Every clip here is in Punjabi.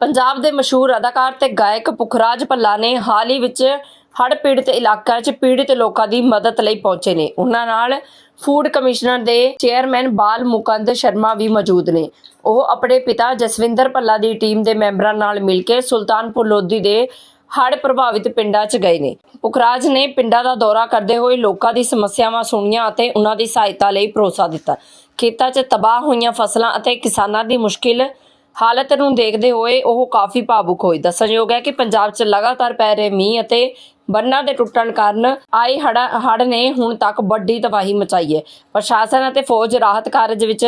ਪੰਜਾਬ ਦੇ ਮਸ਼ਹੂਰ ਅਦਾਕਾਰ ਤੇ ਗਾਇਕ ਪੁਖਰਾਜ ਭੱਲਾ ਨੇ ਹਾਲ ਹੀ ਵਿੱਚ ਹੜ੍ਹ ਪੀੜਤ ਇਲਾਕਿਆਂ 'ਚ ਪੀੜਤ ਲੋਕਾਂ ਦੀ ਮਦਦ ਲਈ ਪਹੁੰਚੇ ਨੇ। ਉਹਨਾਂ ਨਾਲ ਫੂਡ ਕਮਿਸ਼ਨਰ ਦੇ ਚੇਅਰਮੈਨ ਬਾਲ ਮੁਕੰਦ ਸ਼ਰਮਾ ਵੀ ਮੌਜੂਦ ਨੇ। ਉਹ ਆਪਣੇ ਪਿਤਾ ਜਸਵਿੰਦਰ ਭੱਲਾ ਦੀ ਟੀਮ ਦੇ ਮੈਂਬਰਾਂ ਨਾਲ ਮਿਲ ਕੇ ਸੁਲਤਾਨਪੁਰ ਲੋਧੀ ਦੇ ਹੜ੍ਹ ਪ੍ਰਭਾਵਿਤ ਪਿੰਡਾਂ 'ਚ ਗਏ ਨੇ। ਪੁਖਰਾਜ ਨੇ ਪਿੰਡਾਂ ਦਾ ਦੌਰਾ ਕਰਦੇ ਹੋਏ ਲੋਕਾਂ ਦੀ ਸਮੱਸਿਆਵਾਂ ਸੁਣੀਆਂ ਅਤੇ ਉਹਨਾਂ ਦੀ ਸਹਾਇਤਾ ਲਈ ਭਰੋਸਾ ਦਿੱਤਾ। ਖੇਤਾਂ 'ਚ ਤਬਾਹ ਹੋਈਆਂ ਫਸਲਾਂ ਅਤੇ ਕਿਸਾਨਾਂ ਦੀ ਮੁਸ਼ਕਿਲ ਹਾਲਤ ਨੂੰ ਦੇਖਦੇ ਹੋਏ ਉਹ ਕਾਫੀ ਭਾਵੁਕ ਹੋਏ। ਦੱਸਣਯੋਗ ਹੈ ਕਿ ਪੰਜਾਬ 'ਚ ਲਗਾਤਾਰ ਪੈ ਰਹੇ ਮੀਂਹ ਅਤੇ ਬੰਨਾਂ ਦੇ ਟੁੱਟਣ ਕਾਰਨ ਆਏ ਹੜ੍ਹ ਨੇ ਹੁਣ ਤੱਕ ਵੱਡੀ ਤਬਾਹੀ ਮਚਾਈ ਹੈ। ਪ੍ਰਸ਼ਾਸਨ ਅਤੇ ਫੌਜ ਰਾਹਤ ਕਾਰਜ ਵਿੱਚ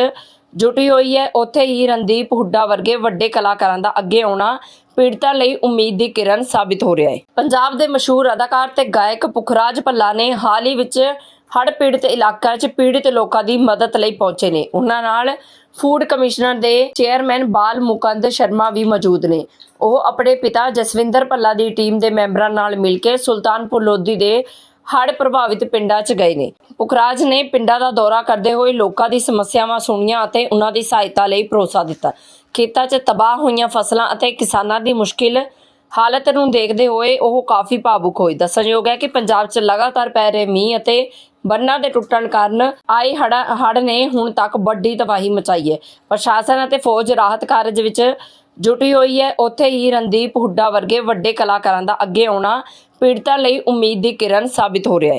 ਜੁਟੀ ਹੋਈ ਹੈ। ਉੱਥੇ ਹੀ ਰਣਦੀਪ ਹੁੱਡਾ ਵਰਗੇ ਵੱਡੇ ਕਲਾਕਾਰਾਂ ਦਾ ਅੱਗੇ ਆਉਣਾ ਪੀੜਤਾਂ ਲਈ ਉਮੀਦ ਦੀ ਕਿਰਨ ਸਾਬਿਤ ਹੋ ਰਿਹਾ ਹੈ। ਪੰਜਾਬ ਦੇ ਮਸ਼ਹੂਰ ਅਦਾਕਾਰ ਤੇ ਗਾਇਕ ਪੁਖਰਾਜ ਭੱਲਾ ਨੇ ਹਾਲ ਹੀ ਵਿੱਚ ਹੜ੍ਹ ਪੀੜਤ ਇਲਾਕਿਆਂ 'ਚ ਪੀੜਤ ਲੋਕਾਂ ਦੀ ਮਦਦ ਲਈ ਪਹੁੰਚੇ ਨੇ। ਉਹਨਾਂ ਨਾਲ ਫੂਡ ਕਮਿਸ਼ਨਰ ਦੇ ਚੇਅਰਮੈਨ ਬਾਲ ਮੁਕੰਦ ਸ਼ਰਮਾ ਵੀ ਮੌਜੂਦ ਨੇ। ਉਹ ਆਪਣੇ ਪਿਤਾ ਜਸਵਿੰਦਰ ਭੱਲਾ ਦੀ ਟੀਮ ਦੇ ਮੈਂਬਰਾਂ ਨਾਲ ਮਿਲ ਕੇ ਸੁਲਤਾਨਪੁਰ ਲੋਧੀ ਦੇ ਹੜ੍ਹ ਪ੍ਰਭਾਵਿਤ ਪਿੰਡਾਂ 'ਚ ਗਏ ਨੇ। ਪੁਖਰਾਜ ਨੇ ਪਿੰਡਾਂ ਦਾ ਦੌਰਾ ਕਰਦੇ ਹੋਏ ਲੋਕਾਂ ਦੀ ਸਮੱਸਿਆਵਾਂ ਸੁਣੀਆਂ ਅਤੇ ਉਹਨਾਂ ਦੀ ਸਹਾਇਤਾ ਲਈ ਭਰੋਸਾ ਦਿੱਤਾ। ਖੇਤਾਂ 'ਚ ਤਬਾਹ ਹੋਈਆਂ ਫਸਲਾਂ ਅਤੇ ਕਿਸਾਨਾਂ ਦੀ ਮੁਸ਼ਕਿਲ ਹਾਲਤ ਨੂੰ ਦੇਖਦੇ ਹੋਏ ਉਹ ਕਾਫੀ ਭਾਵੁਕ ਹੋਏ ਦੱਸਣਯੋਗ ਹੈ ਕਿ ਪੰਜਾਬ 'ਚ ਲਗਾਤਾਰ ਪੈ ਰਹੇ ਮੀਂਹ ਅਤੇ ਬੰਨਾਂ ਦੇ ਟੁੱਟਣ ਕਾਰਨ ਆਏ ਹੜ੍ਹ ਹੜ ਨੇ ਹੁਣ ਤੱਕ ਵੱਡੀ ਤਬਾਹੀ ਮਚਾਈ ਹੈ। ਪ੍ਰਸ਼ਾਸਨ ਅਤੇ ਫੌਜ ਰਾਹਤ ਕਾਰਜ ਵਿੱਚ ਜੁਟੀ ਹੋਈ ਹੈ। ਉੱਥੇ ਹੀ ਰਣਦੀਪ ਹੁੱਡਾ ਵਰਗੇ ਵੱਡੇ ਕਲਾਕਾਰਾਂ ਦਾ ਅੱਗੇ ਆਉਣਾ ਪੀੜਤਾਂ ਲਈ ਉਮੀਦ ਦੀ ਕਿਰਨ ਸਾਬਿਤ ਹੋ ਰਿਹਾ ਹੈ।